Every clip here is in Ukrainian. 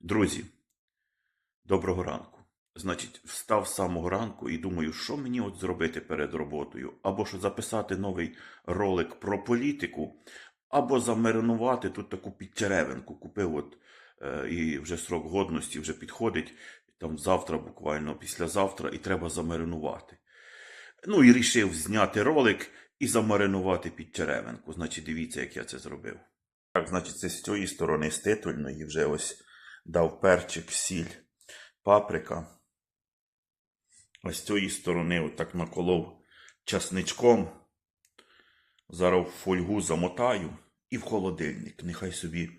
Друзі, доброго ранку. Значить, встав з самого ранку і думаю, що мені от зробити перед роботою, або що записати новий ролик про політику, або замаринувати тут таку підчеревинку. Купив от е, і вже срок годності вже підходить, там завтра, буквально післязавтра, і треба замаринувати. Ну і рішив зняти ролик і замаринувати підчеревинку. Значить, дивіться, як я це зробив. Так, значить, це з цієї сторони з титульної вже ось дав перчик, сіль, паприка. Ось цієї сторони отак наколов часничком. Зараз в фольгу замотаю і в холодильник. Нехай собі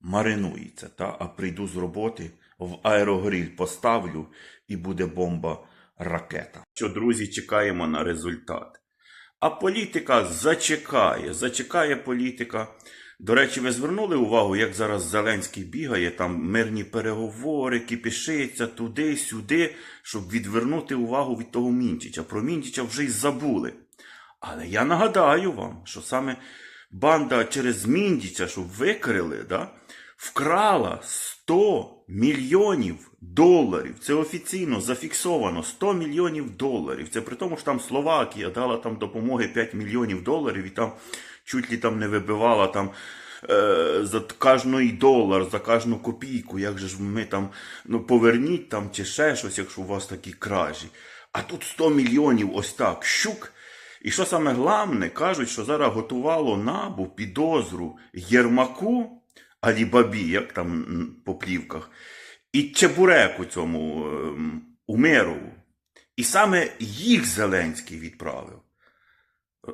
маринується. Та? А прийду з роботи, в аерогриль поставлю і буде бомба ракета. Що, друзі, чекаємо на результат. А політика зачекає, зачекає політика. До речі, ви звернули увагу, як зараз Зеленський бігає, там мирні переговори, кипішиться туди-сюди, щоб відвернути увагу від того Мінчича. Про Мінчича вже й забули. Але я нагадаю вам, що саме банда через Міндіча, щоб викрили, да, вкрала 100 мільйонів доларів. Це офіційно зафіксовано 100 мільйонів доларів. Це при тому, що там Словакія дала там допомоги 5 мільйонів доларів і там чуть ли там не вибивала там. е, За кожний долар, за кожну копійку, як же ж ми там, ну поверніть там чи ще щось, якщо у вас такі кражі. А тут 100 мільйонів ось так, щук. І що саме головне, кажуть, що зараз готувало набу підозру Єрмаку, Алібабі, як там по плівках, і Чебуреку цьому ем, Умерову. І саме їх Зеленський відправив.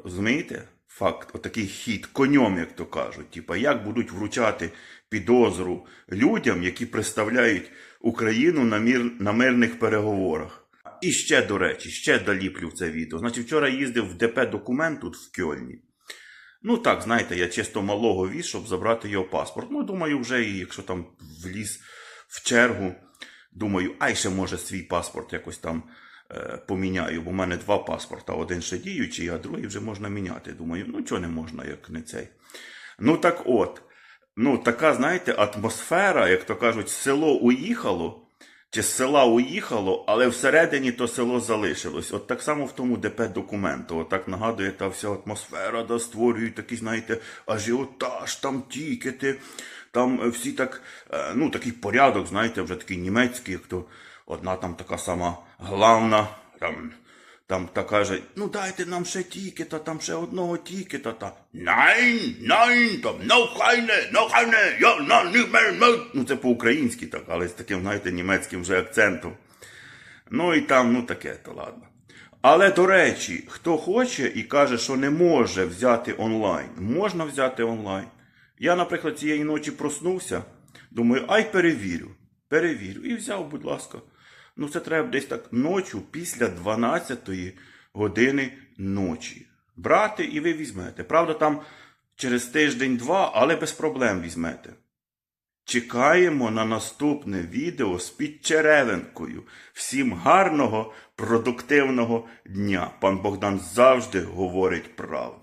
Розумієте? Факт, отакий хід конем, як то кажуть. Типа, як будуть вручати підозру людям, які представляють Україну на, мір, на мирних переговорах. І ще, до речі, ще доліплю в це відео. Значить, вчора їздив в ДП документ тут в Кьольні. Ну так, знаєте, я чисто малого віз, щоб забрати його паспорт. Ну, думаю, вже якщо там вліз в чергу, думаю, ай ще може свій паспорт якось там поміняю, бо в мене два паспорта, один ще діючий, а другий вже можна міняти. Думаю, ну чого не можна, як не цей. Ну так от, ну така, знаєте, атмосфера, як то кажуть, село уїхало. Чи з села уїхало, але всередині то село залишилось. От так само в тому ДП документу. От так нагадує та вся атмосфера, да, створюють такий, знаєте, ажіотаж, там тікети, там е, всі так, е, ну такий порядок, знаєте, вже такий німецький, як то одна там така сама главна, там, там та каже, ну дайте нам ще тікета, там ще одного тікета. Та Nein, nein, там keine, no keine, я на nicht. Ну це по-українськи так, але з таким, знаєте, німецьким вже акцентом. Ну і там, ну таке, то ладно. Але до речі, хто хоче і каже, що не може взяти онлайн, можна взяти онлайн. Я, наприклад, цієї ночі проснувся, думаю, ай перевірю, перевірю. І взяв, будь ласка. Ну, це треба десь так ночі після 12 години ночі. Брати і ви візьмете. Правда, там через тиждень-два, але без проблем візьмете. Чекаємо на наступне відео з підчеревинкою. Всім гарного, продуктивного дня. Пан Богдан завжди говорить правду.